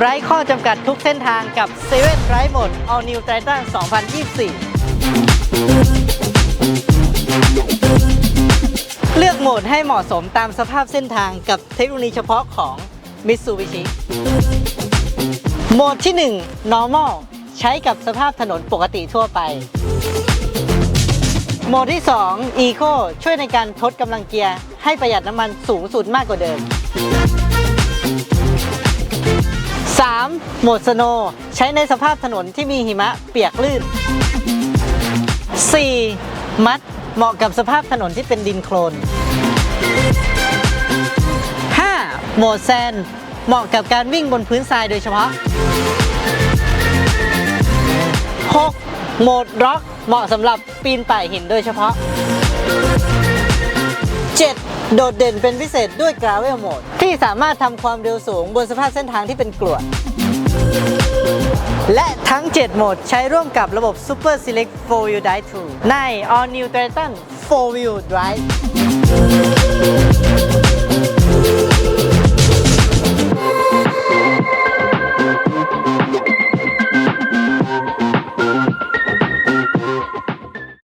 ไร้ข้อจำกัดทุกเส้นทางกับ7 Ride Mode All New Titan 2024 เลือกโหมดให้เหมาะสมตามสภาพเส้นทางกับเทคโนโลยีเฉพาะของ Mitsubishi โหมดที่ 1 normal ใช้กับสภาพถนนปกติทั่วไป โหมดที่ 2 Eco ช่วยในการทดกำลังเกียร์ให้ประหยัดน้ำมันสูงสุดมากกว่าเดิม โหมด Snow ใช้ในสภาพถนนที่มีหิมะเปียกลื่น 4. มัดเหมาะกับสภาพถนนที่เป็นดินโคลน 5. โหมดแซนเหมาะกับการวิ่งบนพื้นทรายโดยเฉพาะ 6. โหมดร็อกเหมาะสำหรับปีนป่ายหินโดยเฉพาะ 7. โดดเด่นเป็นพิเศษด้วย Gravel Mode ที่สามารถทำความเร็วสูงบนสภาพเส้นทางที่เป็นกรวด และทั้ง 7 โหมดใช้ร่วมกับระบบ Super Select 4 Wheel Drive 2 ใน All New Triton 4 Wheel Drive